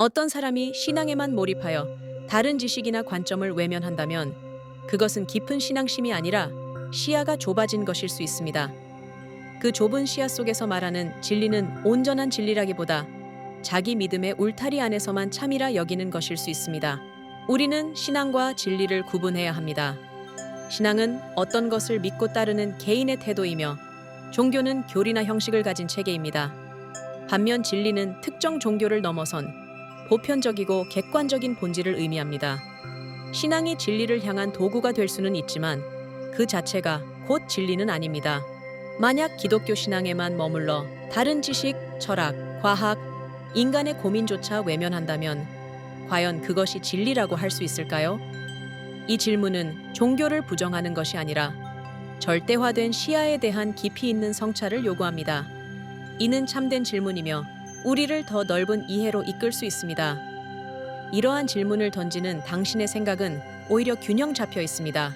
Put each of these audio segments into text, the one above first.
어떤 사람이 신앙에만 몰입하여 다른 지식이나 관점을 외면한다면 그것은 깊은 신앙심이 아니라 시야가 좁아진 것일 수 있습니다. 그 좁은 시야 속에서 말하는 진리는 온전한 진리라기보다 자기 믿음의 울타리 안에서만 참이라 여기는 것일 수 있습니다. 우리는 신앙과 진리를 구분해야 합니다. 신앙은 어떤 것을 믿고 따르는 개인의 태도이며 종교는 교리나 형식을 가진 체계입니다. 반면 진리는 특정 종교를 넘어선 보편적이고 객관적인 본질을 의미합니다. 신앙이 진리를 향한 도구가 될 수는 있지만 그 자체가 곧 진리는 아닙니다. 만약 기독교 신앙에만 머물러 다른 지식, 철학, 과학, 인간의 고민조차 외면한다면 과연 그것이 진리라고 할 수 있을까요? 이 질문은 종교를 부정하는 것이 아니라 절대화된 시야에 대한 깊이 있는 성찰을 요구합니다. 이는 참된 질문이며 우리를 더 넓은 이해로 이끌 수 있습니다. 이러한 질문을 던지는 당신의 생각은 오히려 균형 잡혀 있습니다.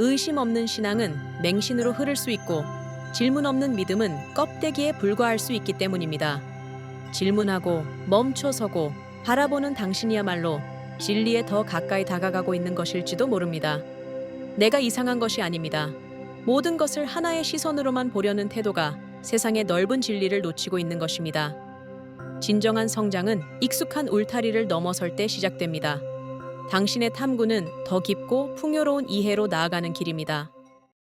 의심 없는 신앙은 맹신으로 흐를 수 있고 질문 없는 믿음은 껍데기에 불과할 수 있기 때문입니다. 질문하고 멈춰서고 바라보는 당신이야말로 진리에 더 가까이 다가가고 있는 것일지도 모릅니다. 내가 이상한 것이 아닙니다. 모든 것을 하나의 시선으로만 보려는 태도가 세상의 넓은 진리를 놓치고 있는 것입니다. 진정한 성장은 익숙한 울타리를 넘어설 때 시작됩니다. 당신의 탐구는 더 깊고 풍요로운 이해로 나아가는 길입니다.